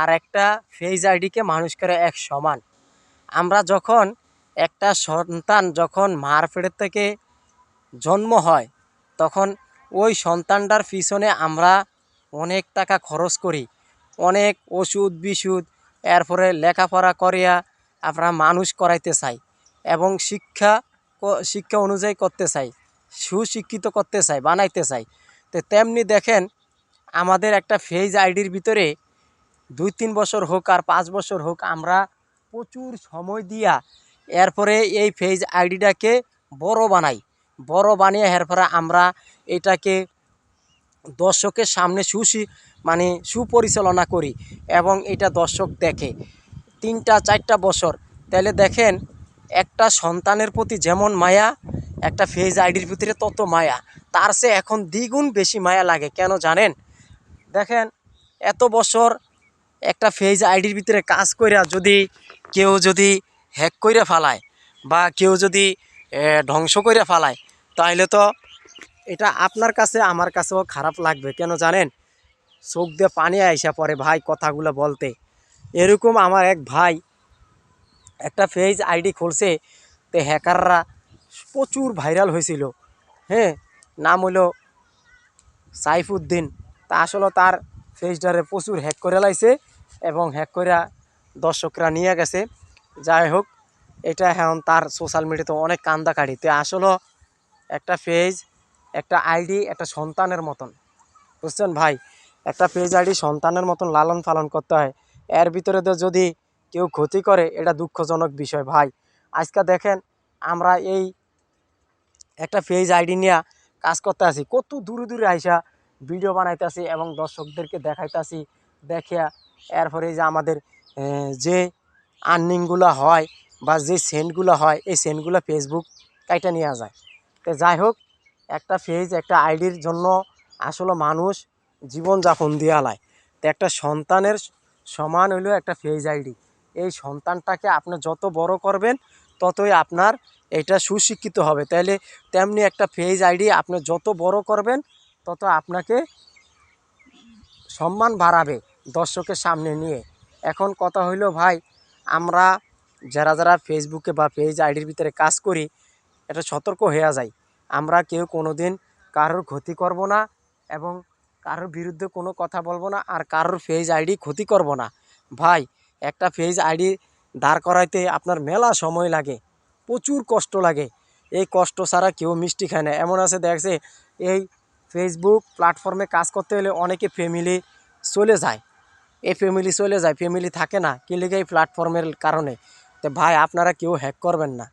আর একটা ফেজ আইডিকে মানুষ করে এক সমান। আমরা যখন একটা সন্তান যখন মার পেটের থেকে জন্ম হয়, তখন ওই সন্তানটার পিছনে আমরা অনেক টাকা খরচ করি। অনেক ওষুধ বিষুধ এরপরে লেখাপড়া করিয়া আমরা মানুষ করাইতে চাই এবং শিক্ষা শিক্ষা অনুযায়ী করতে চাই, সুশিক্ষিত করতে চাই, বানাইতে চাই। তো তেমনি দেখেন, আমাদের একটা ফেজ আইডির ভিতরে দুই তিন বছর হোক আর পাঁচ বছর হোক, আমরা প্রচুর সময় দিয়া এরপরে এই ফেজ আইডিটাকে বড় বানাই। বড় বানিয়ে এরপরে আমরা এটাকে দর্শকের সামনে সুশি মানে সুপরিচালনা করি এবং এটা দর্শক দেখে। তিনটা, চারটা বছর। তাহলে দেখেন, একটা সন্তানের প্রতি যেমন মায়া, একটা ফেজ আইডির ভিতরে তত মায়া। তার সে এখন দ্বিগুণ বেশি মায়া লাগে। কেন জানেন? দেখেন, এত বছর একটা ফেজ আইডির ভিতরে কাজ কইরা যদি কেউ যদি হ্যাক কইরা ফালায় বা কেউ যদি ধ্বংস কইরা ফালায় তাহলে তো এটা আপনার কাছে, আমার কাছেও খারাপ লাগবে। কেন জানেন? চোখ দিয়ে পানি আইসা পরে ভাই কথাগুলো বলতে। এরকম আমার এক ভাই একটা ফেজ আইডি খুলছে, তো হ্যাকাররা প্রচুর ভাইরাল হয়েছিল। হ্যাঁ নাম হলো সাইফুদ্দিন। তা আসলে তার ফেসটারে প্রচুর হ্যাক করে লাইছে। এবং হ্যাক করে দর্শকরা নিয়ে গেছে। যাই হোক, এটা এখন তার সোশ্যাল মিডিয়াতে অনেক কান্দা কাড়ি তো আসলে একটা পেজ একটা আইডি একটা সন্তানের মতন। বুঝছেন ভাই? একটা পেজ আইডি সন্তানের মতন লালন পালন করতে হয়। এর ভিতরে তো যদি কেউ ক্ষতি করে, এটা দুঃখজনক বিষয় ভাই। আজকে দেখেন, আমরা এই একটা পেজ আইডি নিয়ে কাজ করতে আসি কত দূরে দূরে আইসা ভিডিও বানাইতেছি এবং দর্শকদেরকে দেখাইতেছি দেখিয়া এরপরে যে আমাদের যে আর্নিংগুলো হয় বা যে সেন্টগুলো হয়, এই সেন্টগুলো ফেসবুক কাইটা নেওয়া যায়। তো যাই হোক, একটা পেজ একটা আইডির জন্য আসলে মানুষ জীবনযাপন দিয়া লায়। তো একটা সন্তানের সমান হইল একটা ফেজ আইডি এই সন্তানটাকে আপনি যত বড় করবেন, ততই আপনার এটা সুশিক্ষিত হবে। তাহলে তেমনি একটা ফেজ আইডি আপনি যত বড় করবেন, তত আপনাকে সম্মান বাড়াবে। দর্শকের সামনে নিয়ে। এখন কথা হইল, ভাই, আমরা যারা যারা ফেসবুকে বা পেজ আইডির ভিতরে কাজ করি, এটা সতর্ক হয়ে যায় আমরা কেউ কোনো দিন কারোর ক্ষতি করব না এবং কারোর বিরুদ্ধে কোনো কথা বলব না আর কারোর ফেজ আইডি ক্ষতি করব না। ভাই, একটা ফেজ আইডি দাঁড় করাইতে আপনার মেলা সময় লাগে, প্রচুর কষ্ট লাগে। এই কষ্ট ছাড়া কেউ মিষ্টি খায় না। এমন আছে, দেখছে, এই ফেসবুক প্ল্যাটফর্মে কাজ করতে হলে অনেকে ফ্যামিলি চলে যায়। এই ফ্যামিলি চলে যায় ফ্যামিলি থাকে না, কি লেগে এই প্ল্যাটফর্মের কারণে? তো ভাই, আপনারা কেউ হ্যাক করবেন না।